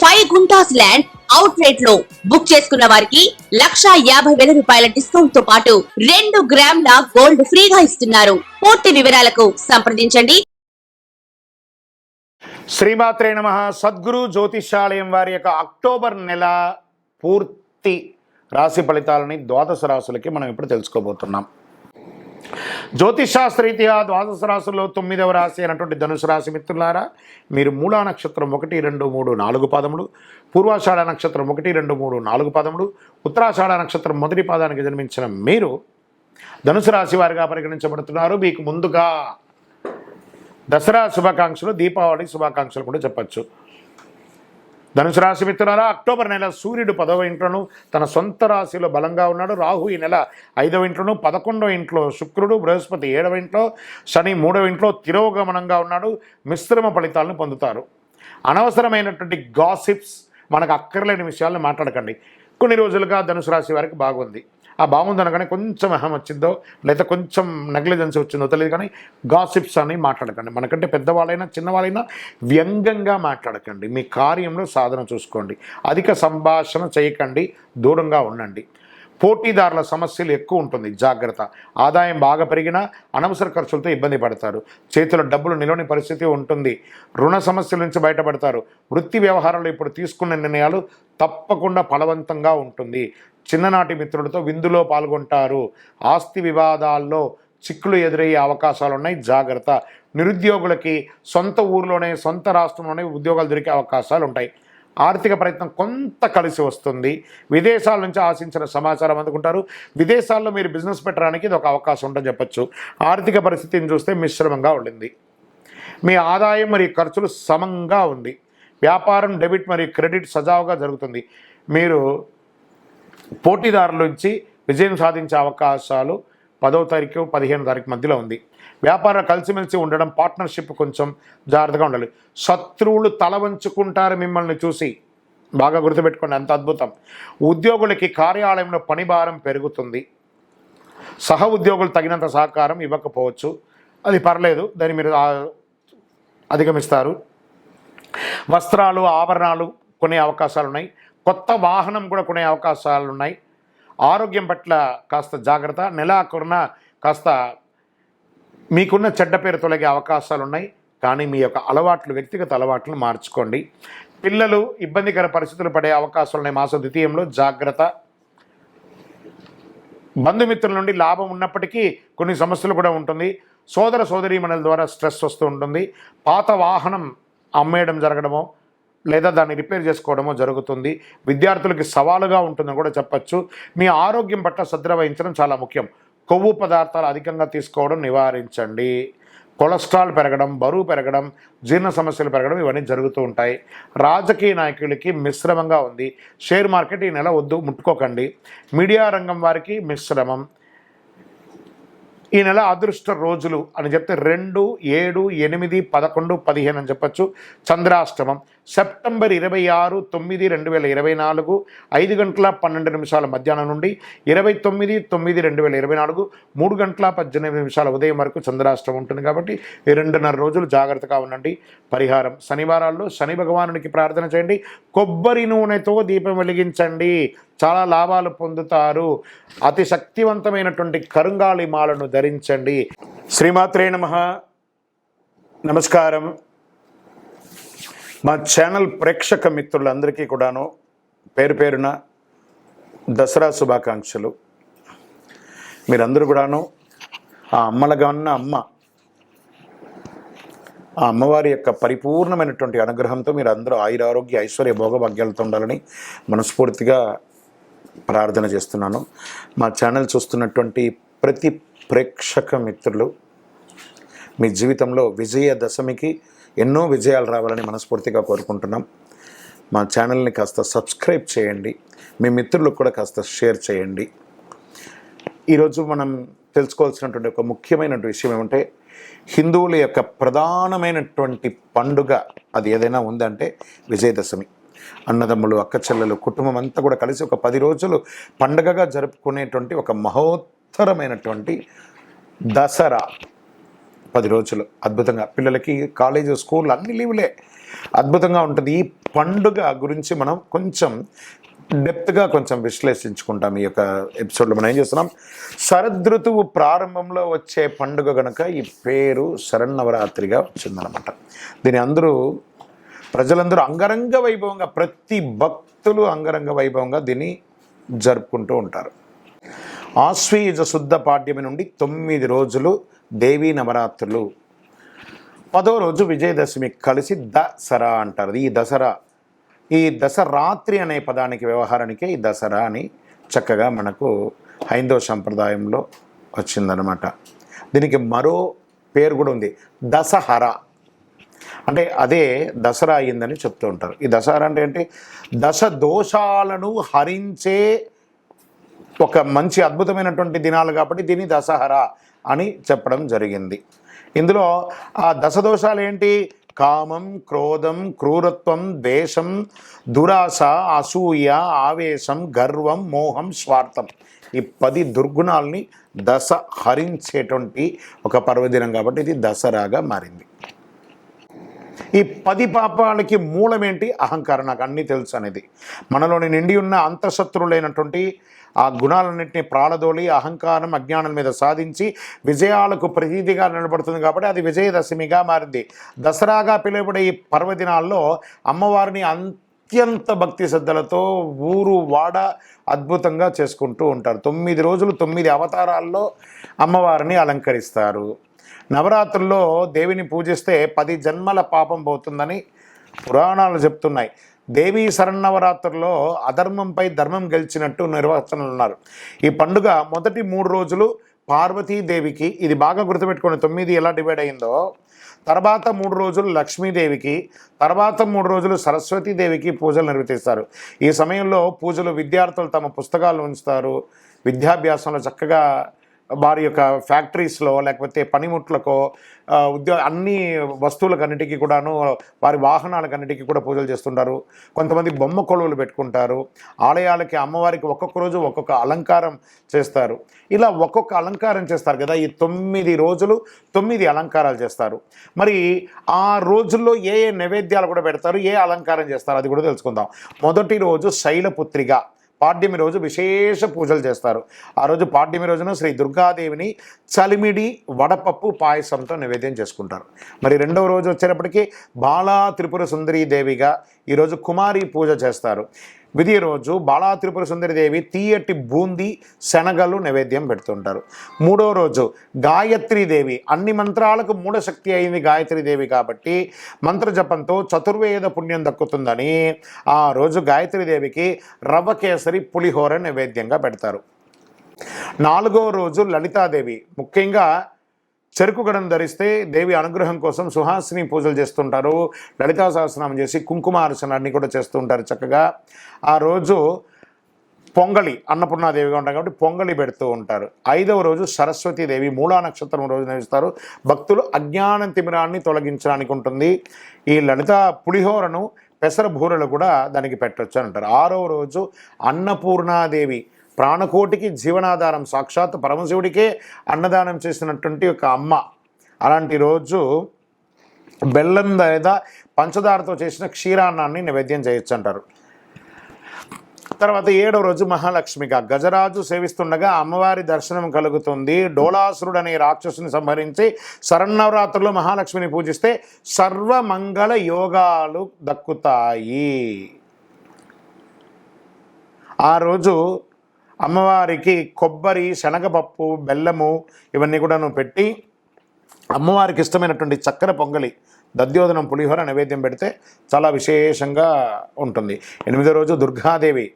Five guntas land అవుట్ రేట్లో book చేసుకున్న వారికి లక్షా యాభై వేల రూపాయల డిస్కౌంట్తో పాటు రెండు గ్రాముల గోల్డ్ ఫ్రీగా ఇస్తున్నారు. పూర్తి వివరాలకు సంప్రదించండి. శ్రీమాత్రే నమ. సద్గురు జ్యోతిషాలయం వారి యొక్క అక్టోబర్ నెల పూర్తి రాశి ఫలితాలని ద్వాదశ రాశులకి మనం ఇప్పుడు తెలుసుకోబోతున్నాం. జ్యోతిషాస్త్రరీత్యా ద్వాదశ రాశుల్లో తొమ్మిదవ రాశి అయినటువంటి ధనుసు రాశి మిత్రులారా మీరు మూలా నక్షత్రం ఒకటి రెండు మూడు నాలుగు పాదములు పూర్వాషాఢ నక్షత్రం ఒకటి రెండు మూడు నాలుగు పాదములు ఉత్తరాషాఢ నక్షత్రం మొదటి పాదానికి జన్మించిన మీరు ధనుసు రాశి వారిగా పరిగణించబడుతున్నారు. మీకు ముందుగా దసరా శుభాకాంక్షలు దీపావళి శుభాకాంక్షలు కూడా చెప్పచ్చు. ధనుసు రాశి మిత్రులారా అక్టోబర్ నెల సూర్యుడు పదవ ఇంట్లోను తన సొంత రాశిలో బలంగా ఉన్నాడు. రాహు ఈ నెల ఐదవ ఇంట్లోను పదకొండవ ఇంట్లో శుక్రుడు బృహస్పతి ఏడవ ఇంట్లో శని మూడవ ఇంట్లో తిరోగమనంగా ఉన్నాడు. మిశ్రమ ఫలితాలను పొందుతారు. అనవసరమైనటువంటి గాసిప్స్ మనకు అక్కర్లేని విషయాలను మాట్లాడకండి. కొన్ని రోజులుగా ధనుసు రాశి వారికి బాగుంది. ఆ బాగుంది అనగానే కొంచెం అహం వచ్చిందో లేదా కొంచెం నెగ్లిజెన్స్ వచ్చిందో తెలియదు కానీ గాసిప్స్ అని మాట్లాడకండి. మనకంటే పెద్దవాళ్ళైనా చిన్నవాళ్ళైనా వ్యంగ్యంగా మాట్లాడకండి. మీ కార్యంలో సాధన చూసుకోండి. అధిక సంభాషణ చేయకండి. దూరంగా ఉండండి. పోటీదారుల సమస్యలు ఎక్కువ ఉంటుంది. జాగ్రత్త. ఆదాయం బాగా పెరిగినా అనవసర ఖర్చులతో ఇబ్బంది పడతారు. చేతిలో డబ్బులు నిలవని పరిస్థితి ఉంటుంది. రుణ సమస్యల నుంచి బయటపడతారు. వృత్తి వ్యవహారాలు ఇప్పుడు తీసుకున్న నిర్ణయాలు తప్పకుండా ఫలవంతంగా ఉంటుంది. చిన్ననాటి మిత్రులతో విందులో పాల్గొంటారు. ఆస్తి వివాదాల్లో చిక్కులు ఎదురయ్యే అవకాశాలు ఉన్నాయి జాగ్రత్త. నిరుద్యోగులకి సొంత ఊర్లోనే సొంత రాష్ట్రంలోనే ఉద్యోగాలు దొరికే అవకాశాలు ఉంటాయి ఆర్థిక ప్రయత్నం కొంత కలిసి వస్తుంది. విదేశాల నుంచి ఆశించిన సమాచారం అందుకుంటారు. విదేశాల్లో మీరు బిజినెస్ పెట్టడానికి ఇది ఒక అవకాశం ఉంటుందని చెప్పచ్చు. ఆర్థిక పరిస్థితిని చూస్తే మిశ్రమంగా ఉండింది. మీ ఆదాయం మరియు ఖర్చులు సమంగా ఉంది. వ్యాపారం డెబిట్ మరియు క్రెడిట్ సజావుగా జరుగుతుంది. మీరు పోటీదారుల నుంచి విజయం సాధించే అవకాశాలు పదవ తారీఖు పదిహేను తారీఖు మధ్యలో ఉంది. వ్యాపారం కలిసిమెలిసి ఉండడం పార్ట్నర్షిప్ కొంచెం జాగ్రత్తగా ఉండాలి. శత్రువులు తల వంచుకుంటారు మిమ్మల్ని చూసి. బాగా గుర్తుపెట్టుకోండి అంత అద్భుతం. ఉద్యోగులకి కార్యాలయంలో పని భారం పెరుగుతుంది. సహ ఉద్యోగులు తగినంత సహకారం ఇవ్వకపోవచ్చు. అది పర్లేదు దాన్ని మీరు అధిగమిస్తారు. వస్త్రాలు ఆభరణాలు కొనే అవకాశాలు ఉన్నాయి కొత్త వాహనం కూడా కొనే అవకాశాలు ఉన్నాయి ఆరోగ్యం పట్ల కాస్త జాగ్రత్త నెలాకున్న కాస్త మీకున్న చెడ్డ పేరు తొలగే అవకాశాలు ఉన్నాయి కానీ మీ యొక్క అలవాట్లు వ్యక్తిగత అలవాట్లను మార్చుకోండి. పిల్లలు ఇబ్బందికర పరిస్థితులు పడే అవకాశాలు ఉన్నాయి మాస ద్వితీయంలో జాగ్రత్త. బంధుమిత్రుల నుండి లాభం ఉన్నప్పటికీ కొన్ని సమస్యలు కూడా ఉంటుంది. సోదర సోదరీమణుల ద్వారా స్ట్రెస్ వస్తూ ఉంటుంది. పాత వాహనం అమ్మేయడం జరగడమో లేదా దాన్ని రిపేర్ చేసుకోవడమో జరుగుతుంది. విద్యార్థులకి సవాలుగా ఉంటుందని కూడా చెప్పచ్చు. మీ ఆరోగ్యం పట్ల శ్రద్ధ వహించడం చాలా ముఖ్యం. కొవ్వు పదార్థాలు అధికంగా తీసుకోవడం నివారించండి. కొలెస్ట్రాల్ పెరగడం బరువు పెరగడం జీర్ణ సమస్యలు పెరగడం ఇవన్నీ జరుగుతూ ఉంటాయి. రాజకీయ నాయకులకి మిశ్రమంగా ఉంది. షేర్ మార్కెట్ ఈ నెల వద్దు ముట్టుకోకండి. మీడియా రంగం వారికి మిశ్రమం. ఈ నెల అదృష్ట రోజులు అని చెప్తే రెండు ఏడు ఎనిమిది పదకొండు పదిహేను అని చెప్పచ్చు. చంద్రాష్టమం. సెప్టెంబర్ ఇరవై ఆరు తొమ్మిది రెండు వేల ఇరవై నాలుగు ఐదు గంటల పన్నెండు నిమిషాల మధ్యాహ్నం నుండి ఇరవై తొమ్మిది తొమ్మిది రెండు వేల ఇరవై నాలుగు మూడు గంటల పద్దెనిమిది నిమిషాల ఉదయం వరకు చంద్రాష్టం ఉంటుంది కాబట్టి ఈ రెండున్నర రోజులు జాగ్రత్తగా ఉండండి. పరిహారం శనివారాల్లో శని భగవానునికి ప్రార్థన చేయండి. కొబ్బరి నూనెతో దీపం వెలిగించండి. చాలా లాభాలు పొందుతారు. అతి శక్తివంతమైనటువంటి కరుంగాళి మాలను ధరించండి. శ్రీమాత్రే నమ. నమస్కారం. మా ఛానల్ ప్రేక్షక మిత్రులందరికీ కూడాను పేరు పేరున దసరా శుభాకాంక్షలు. మీరందరూ కూడాను ఆ అమ్మలుగా ఉన్న అమ్మ ఆ అమ్మవారి యొక్క పరిపూర్ణమైనటువంటి అనుగ్రహంతో మీరు అందరూ ఆయురారోగ్య ఐశ్వర్య భోగభాగ్యాలతో ఉండాలని మనస్ఫూర్తిగా ప్రార్థన చేస్తున్నాను. మా ఛానల్ చూస్తున్నటువంటి ప్రతి ప్రేక్షక మిత్రులు మీ జీవితంలో విజయ దశమికి ఎన్నో విజయాలు రావాలని మనస్ఫూర్తిగా కోరుకుంటున్నాం. మా ఛానల్ని కాస్త సబ్స్క్రైబ్ చేయండి. మీ మిత్రులకు కూడా కాస్త షేర్ చేయండి. ఈరోజు మనం తెలుసుకోవాల్సినటువంటి ఒక ముఖ్యమైనటువంటి విషయం ఏమంటే హిందువుల యొక్క ప్రధానమైనటువంటి పండుగ అది ఏదైనా ఉందంటే విజయదశమి. అన్నదమ్ములు అక్క చెల్లెలు కుటుంబం అంతా కూడా కలిసి ఒక పది రోజులు పండగగా జరుపుకునేటువంటి ఒక మహోత్తరమైనటువంటి దసరా. పది రోజులు. అద్భుతంగా. పిల్లలకి కాలేజ్ స్కూల్ అన్ని లీవులే. అద్భుతంగా ఉంటుంది. ఈ పండుగ గురించి మనం కొంచెం డెప్త్గా కొంచెం విశ్లేషించుకుంటాం. ఈ యొక్క ఎపిసోడ్లో మనం ఏం చేస్తున్నాం? శరదృతువు ప్రారంభంలో వచ్చే పండుగ గనుక ఈ పేరు శరన్నవరాత్రిగా వచ్చిందనమాట. దీని అందరూ ప్రజలందరూ అంగరంగ వైభవంగా ప్రతి భక్తులు అంగరంగ వైభవంగా దీన్ని జరుపుకుంటూ ఉంటారు. ఆశ్వీజ శుద్ధ పాడ్యమి నుండి తొమ్మిది రోజులు దేవీ నవరాత్రులు. పదో రోజు విజయదశమి కలిసి దసరా అంటారు. ఈ దసరా ఈ దసరాత్రి అనే పదానికి వ్యవహారానికే ఈ దసరా అని చక్కగా మనకు హైందవ సంప్రదాయంలో వచ్చిందనమాట దీనికి మరో పేరు కూడా ఉంది. దసహర. అంటే అదే దసరా అయ్యిందని చెప్తూ ఉంటారు. ఈ దసరా అంటే ఏంటి? దశ దోషాలను హరించే ఒక మంచి అద్భుతమైనటువంటి దినాలు కాబట్టి దీన్ని దసహర అని చెప్పడం జరిగింది. ఇందులో ఆ దశదోషాలు ఏంటి? కామం క్రోధం క్రూరత్వం ద్వేషం దురాశ అసూయ ఆవేశం గర్వం మోహం స్వార్థం. ఈ పది దుర్గుణాల్ని దశ హరించేటువంటి ఒక పర్వదినం కాబట్టి ఇది దసరాగా మారింది. ఈ పది పాపాలకి మూలమేంటి? అహంకారం. నాకు అన్నీ తెలుసు అనేది. మనలోని నిండి ఉన్న అంతఃశత్రులైనటువంటి ఆ గుణాలన్నింటినీ ప్రాళదోలి అహంకారం అజ్ఞానం మీద సాధించి విజయాలకు ప్రతీదిగా నిలబడుతుంది కాబట్టి అది విజయదశమిగా మారింది. దసరాగా పిలువబడే ఈ పర్వదినాల్లో అమ్మవారిని అత్యంత భక్తి శ్రద్ధలతో ఊరు వాడ అద్భుతంగా చేసుకుంటూ ఉంటారు. తొమ్మిది రోజులు తొమ్మిది అవతారాల్లో అమ్మవారిని అలంకరిస్తారు. నవరాత్రుల్లో దేవిని పూజిస్తే పది జన్మల పాపం పోతుందని పురాణాలు చెప్తున్నాయి. దేవీ శరన్నవరాత్రుల్లో అధర్మంపై ధర్మం గెలిచినట్టు నిర్వచనలు ఉన్నారు. ఈ పండుగ మొదటి మూడు రోజులు పార్వతీదేవికి ఇది బాగా గుర్తుపెట్టుకోండి తొమ్మిది ఎలా డివైడ్ అయిందో. తర్వాత మూడు రోజులు లక్ష్మీదేవికి తర్వాత మూడు రోజులు సరస్వతీదేవికి పూజలు నిర్వహిస్తారు. ఈ సమయంలో పూజలు విద్యార్థులు తమ పుస్తకాలు ఉంచుతారు. విద్యాభ్యాసంలో చక్కగా వారి యొక్క ఫ్యాక్టరీస్లో లేకపోతే పనిముట్లకో ఆ, ఉద్యోగ అన్ని వస్తువులకన్నిటికీ కూడాను వారి వాహనాలకన్నిటికీ కూడా పూజలు చేస్తుంటారు. కొంతమంది బొమ్మ కొలువులు పెట్టుకుంటారు. ఆలయాలకి అమ్మవారికి ఒక్కొక్క రోజు ఒక్కొక్క అలంకారం చేస్తారు. ఇలా ఒక్కొక్క అలంకారం చేస్తారు కదా ఈ తొమ్మిది రోజులు తొమ్మిది అలంకారాలు చేస్తారు. మరి ఆ రోజుల్లో ఏ ఏ నైవేద్యాలు కూడా పెడతారు ఏ అలంకారం చేస్తారు అది కూడా తెలుసుకుందాం. మొదటి రోజు శైలపుత్రిగా పాడ్యమి రోజు విశేష పూజలు చేస్తారు. ఆ రోజు పాడ్యమి రోజున శ్రీ దుర్గాదేవిని చలిమిడి వడపప్పు పాయసంతో నివేద్యం చేసుకుంటారు. మరి రెండవ రోజు వచ్చేటప్పటికి బాలా త్రిపుర సుందరీ దేవిగా ఈరోజు కుమారి పూజ చేస్తారు. విధి రోజు బాలా త్రిపుర సుందరిదేవి తీయటి బూంది శనగలు నైవేద్యం పెడుతుంటారు. మూడో రోజు గాయత్రీదేవి అన్ని మంత్రాలకు మూఢశక్తి అయింది గాయత్రీదేవి కాబట్టి మంత్ర జపంతో చతుర్వేద పుణ్యం దక్కుతుందని ఆ రోజు గాయత్రీదేవికి రవ్వ కేసరి పులిహోర నైవేద్యంగా పెడతారు. నాలుగో రోజు లలితాదేవి ముఖ్యంగా చెరుకు గడం ధరిస్తే దేవి అనుగ్రహం కోసం సుహాసిని పూజలు చేస్తుంటారు. లలితా సహస్రనామం చేసి కుంకుమ అర్చనాన్ని కూడా చేస్తూ ఉంటారు చక్కగా. ఆ రోజు పొంగలి అన్నపూర్ణాదేవిగా ఉంటారు కాబట్టి పొంగలి పెడుతూ ఉంటారు. ఐదవ రోజు సరస్వతీదేవి మూలా నక్షత్రం రోజు నిర్వహిస్తారు భక్తులు అజ్ఞానం తిమిరాన్ని తొలగించడానికి ఉంటుంది. ఈ లలిత పులిహోరను పెసర బూరలు కూడా దానికి పెట్టొచ్చు అని అంటారు. ఆరవ రోజు అన్నపూర్ణాదేవి ప్రాణకోటికి జీవనాధారం సాక్షాత్ పరమశివుడికే అన్నదానం చేసినటువంటి ఒక అమ్మ. అలాంటి రోజు బెల్లం లేదా పంచదారతో చేసిన క్షీరాన్నాన్ని నైవేద్యం చేయొచ్చు అంటారు తర్వాత ఏడవ రోజు మహాలక్ష్మిగా గజరాజు సేవిస్తుండగా అమ్మవారి దర్శనం కలుగుతుంది. డోలాసురుడు అనే రాక్షసుని సంహరించి శరన్నవరాత్రుల్లో మహాలక్ష్మిని పూజిస్తే సర్వమంగళ యోగాలు దక్కుతాయి. ఆ రోజు అమ్మవారికి కొబ్బరి శనగపప్పు బెల్లము ఇవన్నీ కూడాను పెట్టి అమ్మవారికి ఇష్టమైనటువంటి చక్కెర పొంగలి దద్యోదనం పులిహోర నైవేద్యం పెడితే చాలా విశేషంగా ఉంటుంది. ఎనిమిదో రోజు దుర్గాదేవి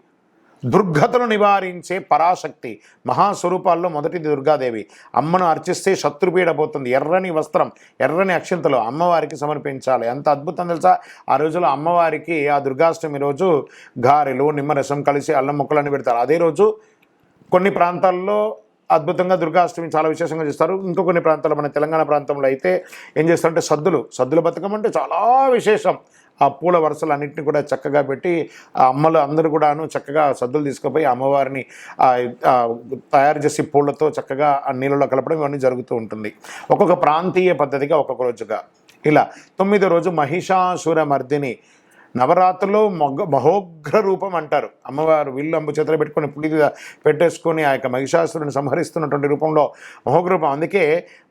దుర్గతను నివారించే పరాశక్తి మహాస్వరూపాల్లో మొదటిది దుర్గాదేవి. అమ్మను అర్చిస్తే శత్రుపీడ పోతుంది. ఎర్రని వస్త్రం ఎర్రని అక్షింతలు అమ్మవారికి సమర్పించాలి. ఎంత అద్భుతం తెలుసా? ఆ రోజులో అమ్మవారికి ఆ దుర్గాష్టమి రోజు గారెలు నిమ్మరసం కలిసి అల్లం ముక్కలన్నీ పెడతారు. అదే రోజు కొన్ని ప్రాంతాల్లో అద్భుతంగా దుర్గాష్టమి చాలా విశేషంగా చేస్తారు. ఇంకో కొన్ని ప్రాంతాల్లో మన తెలంగాణ ప్రాంతంలో అయితే ఏం చేస్తారంటే సద్దులు సద్దుల బతుకం అంటే చాలా విశేషం. ఆ పూల వరుసలు అన్నింటినీ కూడా చక్కగా పెట్టి ఆ అమ్మలు అందరూ కూడాను చక్కగా సద్దులు తీసుకుపోయి అమ్మవారిని తయారు చేసి పూలతో చక్కగా ఆ నీళ్ళలో కలపడం ఇవన్నీ జరుగుతూ ఉంటుంది. ఒక్కొక్క ప్రాంతీయ పద్ధతిగా ఒక్కొక్క రోజుగా. ఇలా తొమ్మిదో రోజు మహిషాసుర మర్దిని నవరాత్రులు మొగ మహోగ్ర రూపం అంటారు. అమ్మవారు విల్లు అంబు చేతులు పెట్టుకొని పులి పెట్టేసుకొని ఆ యొక్క మహిషాసురుని సంహరిస్తున్నటువంటి రూపంలో మహోగ్రూపం అందుకే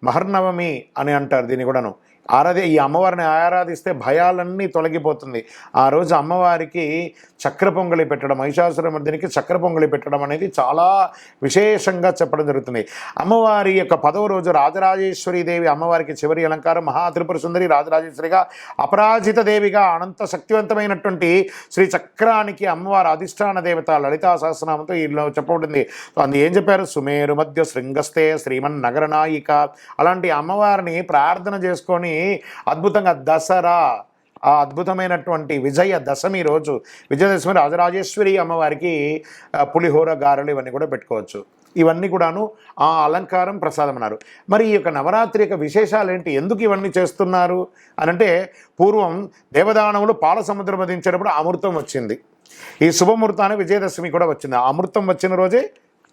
మహర్నవమి అని అంటారు దీన్ని కూడాను. ఆరాధి ఈ అమ్మవారిని ఆరాధిస్తే భయాలన్నీ తొలగిపోతుంది. ఆ రోజు అమ్మవారికి చక్ర పొంగలి పెట్టడం మహిషాసురమర్దినికి చక్ర పొంగలి పెట్టడం అనేది చాలా విశేషంగా చెప్పడం జరుగుతుంది. అమ్మవారి యొక్క పదవ రోజు రాజరాజేశ్వరి దేవి అమ్మవారికి చివరి అలంకారం మహా త్రిపుర సుందరి రాజరాజేశ్వరిగా అపరాజిత దేవిగా అనంత శక్తివంతమైనటువంటి శ్రీ చక్రానికి అమ్మవారి అధిష్టాన దేవత లలితా సహస్రనామంతో ఈలో చెప్పబడింది. అందు ఏం చెప్పారు? సుమేరు మధ్య శృంగస్తే శ్రీమన్ నగరనాయిక అలాంటి అమ్మవారిని ప్రార్థన చేసుకొని అద్భుతంగా దసరా ఆ అద్భుతమైనటువంటి విజయ దశమి రోజు విజయదశమి రాజరాజేశ్వరి అమ్మవారికి పులిహోర గారెలు ఇవన్నీ కూడా పెట్టుకోవచ్చు. ఇవన్నీ కూడాను ఆ అలంకారం ప్రసాదం అన్నారు. మరి ఈ యొక్క నవరాత్రి యొక్క విశేషాలు ఏంటి ఎందుకు ఇవన్నీ చేస్తున్నారు? అని అంటే పూర్వం దేవదానవులు పాల సముద్రం వధించేటప్పుడు అమృతం వచ్చింది. ఈ శుభముహూర్తాన్ని విజయదశమి కూడా వచ్చింది. అమృతం వచ్చిన రోజే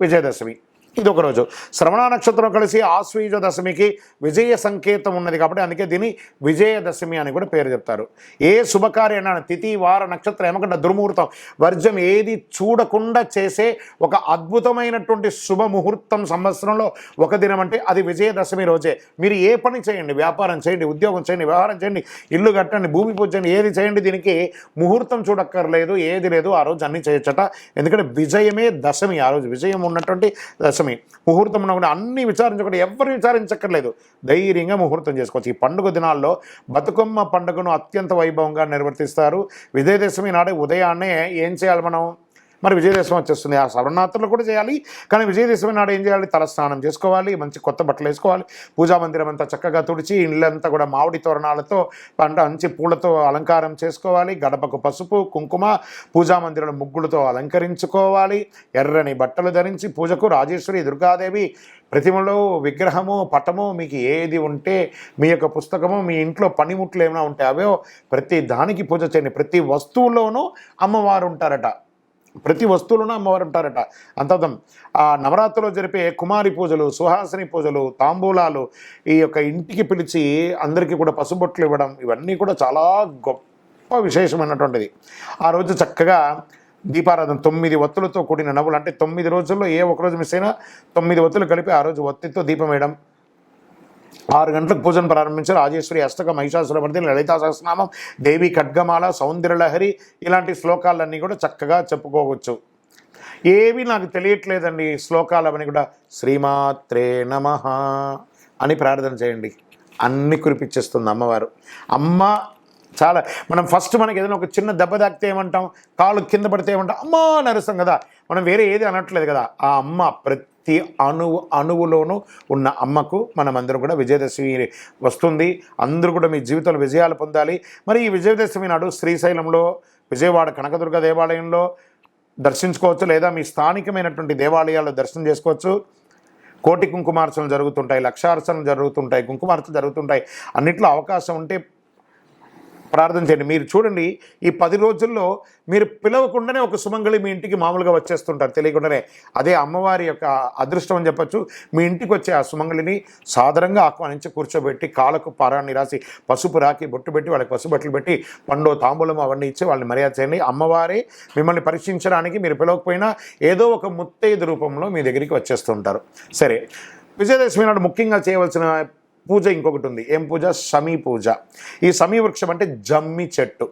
విజయదశమి ఇది ఒక రోజు. శ్రవణ నక్షత్రం కలిసి ఆశ్వీజ దశమికి విజయ సంకేతం ఉన్నది కాబట్టి అందుకే దీన్ని విజయదశమి అని కూడా పేరు చెప్తారు. ఏ శుభకార్యమైన తిథి వార నక్షత్రం ఏమకుండా దుర్ముహూర్తం వర్జం ఏది చూడకుండా చేసే ఒక అద్భుతమైనటువంటి శుభముహూర్తం సంవత్సరంలో ఒక దినం అంటే అది విజయదశమి రోజే. మీరు ఏ పని చేయండి వ్యాపారం చేయండి ఉద్యోగం చేయండి వ్యవహారం చేయండి ఇల్లు కట్టండి భూమి పూజ చేయండి ఏది చేయండి దీనికి ముహూర్తం చూడక్కర్లేదు ఏది లేదు ఆ రోజు అన్నీ చేయొచ్చట. ఎందుకంటే విజయమే దశమి ఆ రోజు విజయం ఉన్నటువంటి దశమి. ముహూర్తం ఉన్న కూడా అన్ని విచారించకుండా ఎవరు విచారించక్కర్లేదు. ధైర్యంగా ముహూర్తం చేసుకోవచ్చు. ఈ పండుగ దినాల్లో బతుకమ్మ పండుగను అత్యంత వైభవంగా నిర్వర్తిస్తారు. విజయదశమి నాడే ఉదయాన్నే ఏం చేయాలి మనం? మరి విజయదశమి వచ్చేస్తుంది. ఆ శరణాత్రులు కూడా చేయాలి. కానీ విజయదశమి నాడు ఏం చేయాలి? తలస్నానం చేసుకోవాలి. మంచి కొత్త బట్టలు వేసుకోవాలి. పూజా మందిరం అంతా చక్కగా తుడిచి ఇళ్ళంతా కూడా మామిడి తోరణాలతో పంట మంచి పూలతో అలంకారం చేసుకోవాలి. గడపకు పసుపు కుంకుమ పూజా మందిరం ముగ్గులతో అలంకరించుకోవాలి. ఎర్రని బట్టలు ధరించి పూజకు రాజేశ్వరి దుర్గాదేవి ప్రతిమలో విగ్రహము పటము మీకు ఏది ఉంటే మీ యొక్క పుస్తకము మీ ఇంట్లో పనిముట్లు ఏమైనా ఉంటే అవే ప్రతి దానికి పూజ చేయండి. ప్రతి వస్తువులోనూ అమ్మవారు ఉంటారట. ప్రతి వస్తువులోనూ అమ్మవారు ఉంటారట. అంతర్థం ఆ నవరాత్రిలో జరిపే కుమారి పూజలు సుహాసిని పూజలు తాంబూలాలు ఈ యొక్క ఇంటికి పిలిచి అందరికీ కూడా పసుబొట్లు ఇవ్వడం ఇవన్నీ కూడా చాలా గొప్ప విశేషమైనటువంటిది. ఆ రోజు చక్కగా దీపారాధన తొమ్మిది ఒత్తులతో కూడిన నవ్వులు అంటే తొమ్మిది రోజుల్లో ఏ ఒక రోజు మిస్ అయినా తొమ్మిది ఒత్తులు కలిపి ఆ రోజు ఒత్తితో దీపం వేయడం ఆరు గంటలకు పూజను ప్రారంభించారు. రాజేశ్వరి అష్టక మహిషాసురమర్ది లలితా సహస్రనామం దేవి ఖడ్గమాల సౌందర్యలహరి ఇలాంటి శ్లోకాలన్నీ కూడా చక్కగా చెప్పుకోవచ్చు. ఏవి నాకు తెలియట్లేదండి శ్లోకాలు అవన్నీ కూడా. శ్రీమాత్రే నమ అని ప్రార్థన చేయండి. అన్ని కురిపించేస్తుంది అమ్మవారు. అమ్మ చాలా మనం ఫస్ట్ మనకి ఏదైనా ఒక చిన్న దెబ్బ తాకితే ఏమంటాం? కాలు కింద పడితే ఏమంటాం? అమ్మా నరుస్తాం కదా. మనం వేరే ఏది అనట్లేదు కదా. ఆ అమ్మ ప్రతి అణువు అణువులోనూ ఉన్న అమ్మకు మనమందరం కూడా విజయదశమి వస్తుంది. అందరూ కూడా మీ జీవితంలో విజయాలు పొందాలి. మరి ఈ విజయదశమి నాడు శ్రీశైలంలో విజయవాడ కనకదుర్గ దేవాలయంలో దర్శించుకోవచ్చు లేదా మీ స్థానికమైనటువంటి దేవాలయాల్లో దర్శనం చేసుకోవచ్చు. కోటి కుంకుమార్చనలు జరుగుతుంటాయి లక్షార్చనలు జరుగుతుంటాయి కుంకుమార్చనలు జరుగుతుంటాయి. అన్నిట్లో అవకాశం ఉంటే ప్రార్థన చేయండి. మీరు చూడండి ఈ పది రోజుల్లో మీరు పిలవకుండానే ఒక సుమంగళి మీ ఇంటికి మామూలుగా వచ్చేస్తుంటారు. తెలియకుండానే అదే అమ్మవారి యొక్క అదృష్టం అని చెప్పొచ్చు. మీ ఇంటికి వచ్చే ఆ సుమంగళిని సాధారణంగా ఆహ్వానించి కూర్చోబెట్టి కాళ్ళకు పారాన్ని రాసి పసుపు రాకి బొట్టు పెట్టి వాళ్ళకి పసుపు బట్టలు పెట్టి పండు తాంబూలం అవన్నీ ఇచ్చి వాళ్ళని మర్యాద చేయండి. అమ్మవారే మిమ్మల్ని పరీక్షించడానికి మీరు పిలవకపోయినా ఏదో ఒక ముత్తైదు రూపంలో మీ దగ్గరికి వచ్చేస్తుంటారు. సరే విజయదశమి నాడు ముఖ్యంగా చేయవలసిన పూజ ఇంకొకటి ఉంది. ఏం పూజ? సమీ పూజ. ఈ సమీ వృక్షం అంటే జమ్మి చెట్టు.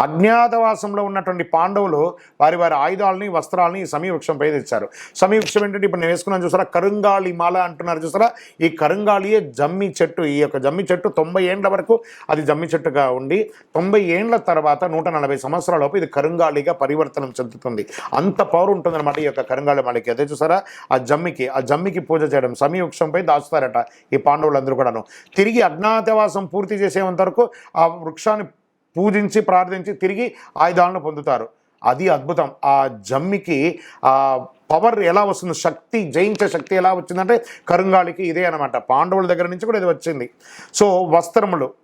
అజ్ఞాతవాసంలో ఉన్నటువంటి పాండవులు వారి వారి ఆయుధాలని వస్త్రాలని ఈ సమీ తెచ్చారు సమీవృక్షం ఏంటంటే ఇప్పుడు నేను వేసుకున్నాను చూసారా? కరుంగాళి మాల అంటున్నారు చూసారా? ఈ కరుంగాళియే జమ్మి చెట్టు. ఈ యొక్క జమ్మి చెట్టు తొంభై ఏండ్ల వరకు అది జమ్మి చెట్టుగా ఉండి తొంభై ఏండ్ల తర్వాత నూట నలభై సంవత్సరాలలోపు ఇది కరుంగాళిగా పరివర్తనం చెందుతుంది. అంత పవర్ ఉంటుందన్నమాట ఈ యొక్క కరుంగాళి మాలకి. అదే చూసారా? ఆ జమ్మికి ఆ జమ్మికి పూజ చేయడం సమీవృక్షంపై దాచుతారట ఈ పాండవులందరూ కూడాను. తిరిగి అజ్ఞాతవాసం పూర్తి చేసేంత వరకు ఆ వృక్షాన్ని పూజించి ప్రార్థించి తిరిగి ఆయుధాలను పొందుతారు. అది అద్భుతం. ఆ జమ్మికి ఆ పవర్ ఎలా వస్తుంది? శక్తి జయించే శక్తి ఎలా వచ్చిందంటే కరుంగాళికి ఇదే అనమాట పాండవుల దగ్గర నుంచి కూడా ఇది వచ్చింది. సో వస్త్రములు.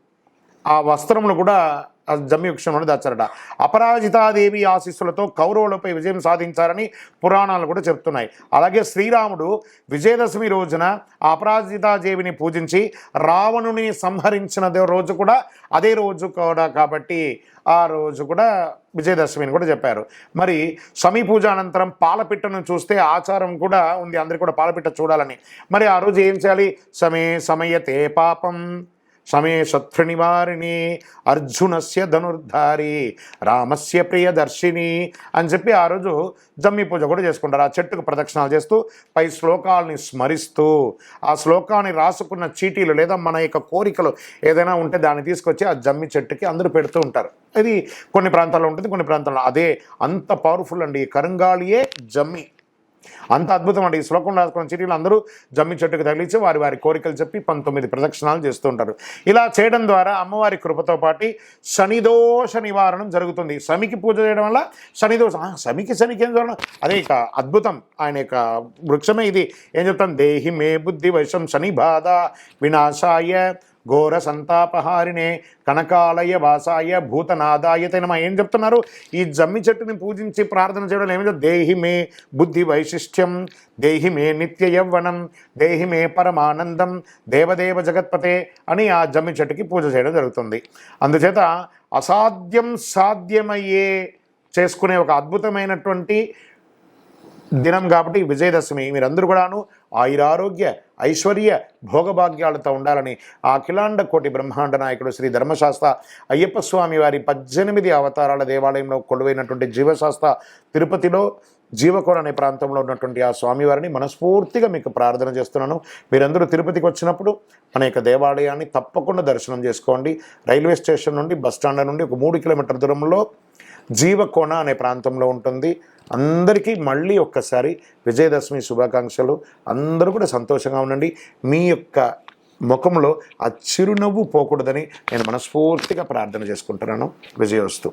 ఆ వస్త్రములు కూడా జమ్మి వృక్షంలో దాచారట. అపరాజితాదేవి ఆశీస్సులతో కౌరవులపై విజయం సాధించారని పురాణాలు కూడా చెప్తున్నాయి. అలాగే శ్రీరాముడు విజయదశమి రోజున అపరాజితాదేవిని పూజించి రావణుని సంహరించిన రోజు కూడా అదే రోజు కూడా కాబట్టి ఆ రోజు కూడా విజయదశమిని కూడా చెప్పారు. మరి సమీ పూజ అనంతరం పాలపిట్టను చూస్తే ఆచారం కూడా ఉంది. అందరికీ కూడా పాలపిట్ట చూడాలని. మరి ఆ రోజు ఏం చేయాలి? సమే సమయతే పాపం. సమే శత్రునివారిణి అర్జునస్య ధనుర్ధారి రామస్య ప్రియదర్శిని అని చెప్పి ఆ రోజు జమ్మి పూజ కూడా చేసుకుంటారు. ఆ చెట్టుకు ప్రదక్షిణాలు చేస్తూ పై శ్లోకాలని స్మరిస్తూ ఆ శ్లోకాన్ని రాసుకున్న చీటీలు లేదా మన యొక్క కోరికలు ఏదైనా ఉంటే దాన్ని తీసుకొచ్చి ఆ జమ్మి చెట్టుకి అందరూ పెడుతూ ఉంటారు. ఇది కొన్ని ప్రాంతాల్లో ఉంటుంది కొన్ని ప్రాంతాల్లో అదే అంత పవర్ఫుల్ అండి. ఈ కరంగాళియే జమ్మి. అంత అద్భుతం అండి. ఈ శ్లోకం రాసుకున్న చీటీలు అందరూ జమ్మి చెట్టుకు తగిలించి వారి వారి కోరికలు చెప్పి పంతొమ్మిది ప్రదక్షిణాలు చేస్తూ ఉంటారు. ఇలా చేయడం ద్వారా అమ్మవారి కృపతో పాటి శనిదోష నివారణం జరుగుతుంది. శమికి పూజ చేయడం వల్ల శనిదోష ఆ, శమికి శనికి ఏం చూడడం అదే ఇక అద్భుతం. ఆయన యొక్క వృక్షమే ఇది. ఏం చెప్తాం? దేహి మే బుద్ధి వైశం శని బాధ వినాశాయ ఘోర సంతాపహారిణే కనకాలయ వాసాయ భూతనాదాయ తెనమ ఏం చెప్తున్నారు? ఈ జమ్మి చెట్టుని పూజించి ప్రార్థన చేయడం ఏమిటో దేహి మే బుద్ధి వైశిష్ట్యం దేహి మే నిత్య యవ్వనం దేహి మే పరమానందం దేవదేవ జగత్పతే అని ఆ జమ్మి చెట్టుకి పూజ చేయడం జరుగుతుంది. అందుచేత అసాధ్యం సాధ్యమయ్యే చేసుకునే ఒక అద్భుతమైనటువంటి దినం కాబట్టి విజయదశమి. మీరందరూ కూడాను ఆయురారోగ్య ఐశ్వర్య భోగభాగ్యాలతో ఉండాలని ఆ అఖిలాండ కోటి బ్రహ్మాండ నాయకుడు శ్రీ ధర్మశాస్త్ర అయ్యప్ప స్వామి వారి పద్దెనిమిది అవతారాల దేవాలయంలో కొలువైనటువంటి జీవశాస్త్ర తిరుపతిలో జీవకోణ అనే ప్రాంతంలో ఉన్నటువంటి ఆ స్వామివారిని మనస్ఫూర్తిగా మీకు ప్రార్థన చేస్తున్నాను. మీరందరూ తిరుపతికి వచ్చినప్పుడు మన యొక్క దేవాలయాన్ని తప్పకుండా దర్శనం చేసుకోండి. రైల్వే స్టేషన్ నుండి బస్ స్టాండ్ నుండి ఒక మూడు కిలోమీటర్ దూరంలో జీవకోణ అనే ప్రాంతంలో ఉంటుంది. అందరికీ మళ్ళీ ఒక్కసారి విజయదశమి శుభాకాంక్షలు. అందరూ కూడా సంతోషంగా ఉండండి. మీ యొక్క ముఖంలో ఆ చిరునవ్వు పోకూడదని నేను మనస్ఫూర్తిగా ప్రార్థన చేసుకుంటున్నాను. విజయోస్తు.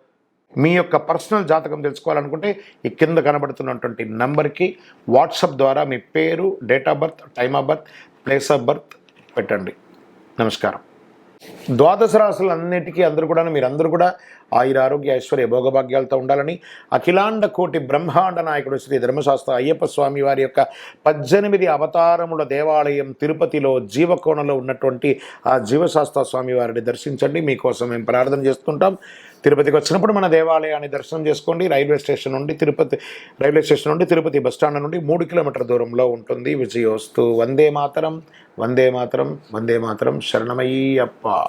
మీ యొక్క పర్సనల్ జాతకం తెలుసుకోవాలనుకుంటే ఈ కింద కనబడుతున్నటువంటి నంబర్కి వాట్సాప్ ద్వారా మీ పేరు date of birth time of birth place of birth పెట్టండి. నమస్కారం. ద్వాదశ రాశులన్నిటికీ అందరూ కూడా మీరందరూ కూడా ఆయుర ఆరోగ్య ఐశ్వర్య భోగభాగ్యాలతో ఉండాలని అఖిలాండ కోటి బ్రహ్మాండ నాయకుడు శ్రీ ధర్మశాస్త్ర అయ్యప్ప స్వామి వారి యొక్క పద్దెనిమిది అవతారముల దేవాలయం తిరుపతిలో జీవకోణలో ఉన్నటువంటి ఆ జీవశాస్త్ర స్వామి వారిని దర్శించండి. మీకోసం మేము ప్రార్థన చేస్తుంటాం. తిరుపతికి వచ్చినప్పుడు మన దేవాలయాన్ని దర్శనం చేసుకోండి. రైల్వే స్టేషన్ నుండి తిరుపతి రైల్వే స్టేషన్ నుండి తిరుపతి బస్ స్టాండ్ నుండి మూడు కిలోమీటర్ దూరంలో ఉంటుంది. విజయోస్తు. వందే మాతరం. వందే మాతరం. వందే మాతరం. శరణమయ్యప్ప.